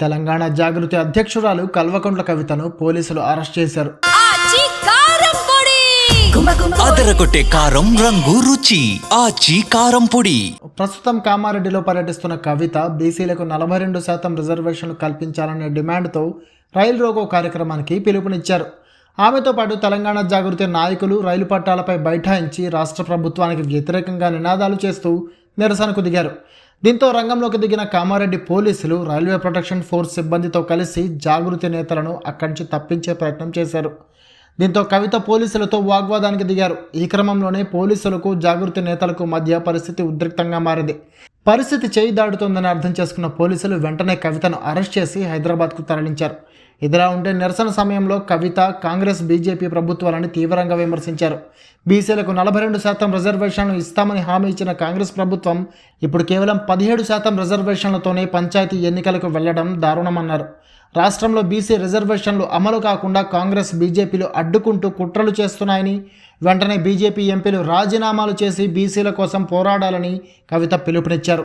తెలంగాణ జాగృతి అధ్యక్షురాలు కల్వకుంట్ల కవితను పోలీసులు అరెస్ట్ చేశారు. అదరగొట్టే కారం రంగు రుచి. ఆచి కారం పొడి. ప్రస్తుతం కామారెడ్డిలో పర్యటిస్తున్న కవిత బీసీలకు నలభై రెండు శాతం రిజర్వేషన్లు కల్పించాలనే డిమాండ్తో రైలు రోగో కార్యక్రమానికి పిలుపునిచ్చారు. ఆమెతో పాటు తెలంగాణ జాగృతి నాయకులు రైలు పట్టాలపై బైఠాయించి రాష్ట్ర ప్రభుత్వానికి వ్యతిరేకంగా నినాదాలు చేస్తూ నిరసనకు దిగారు. దీంతో రంగంలోకి దిగిన కామారెడ్డి పోలీసులు రైల్వే ప్రొటెక్షన్ ఫోర్స్ సిబ్బందితో కలిసి జాగృతి నేతలను అక్కడి నుంచి తప్పించే ప్రయత్నం చేశారు. దీంతో కవిత పోలీసులతో వాగ్వాదానికి దిగారు. ఈ క్రమంలోనే పోలీసులకు జాగృతి నేతలకు మధ్య పరిస్థితి ఉద్రిక్తంగా మారింది. పరిస్థితి చేయి దాడుతోందని అర్థం చేసుకున్న పోలీసులు వెంటనే కవితను అరెస్ట్ చేసి హైదరాబాద్కు తరలించారు. ఇదిలా ఉంటే నిరసన సమయంలో కవిత కాంగ్రెస్ బీజేపీ ప్రభుత్వాలని తీవ్రంగా విమర్శించారు. బీసీలకు నలభై రెండు శాతం రిజర్వేషన్లు ఇస్తామని హామీ ఇచ్చిన కాంగ్రెస్ ప్రభుత్వం ఇప్పుడు కేవలం పదిహేడు శాతం రిజర్వేషన్లతోనే పంచాయతీ ఎన్నికలకు వెళ్ళడం దారుణమన్నారు. రాష్ట్రంలో బీసీ రిజర్వేషన్లు అమలు కాకుండా కాంగ్రెస్ బీజేపీలు అడ్డుకుంటూ కుట్రలు చేస్తున్నాయని వెంటనే బీజేపీ ఎంపీలు రాజీనామాలు చేసి బీసీల కోసం పోరాడాలని కవిత పిలుపునిచ్చారు.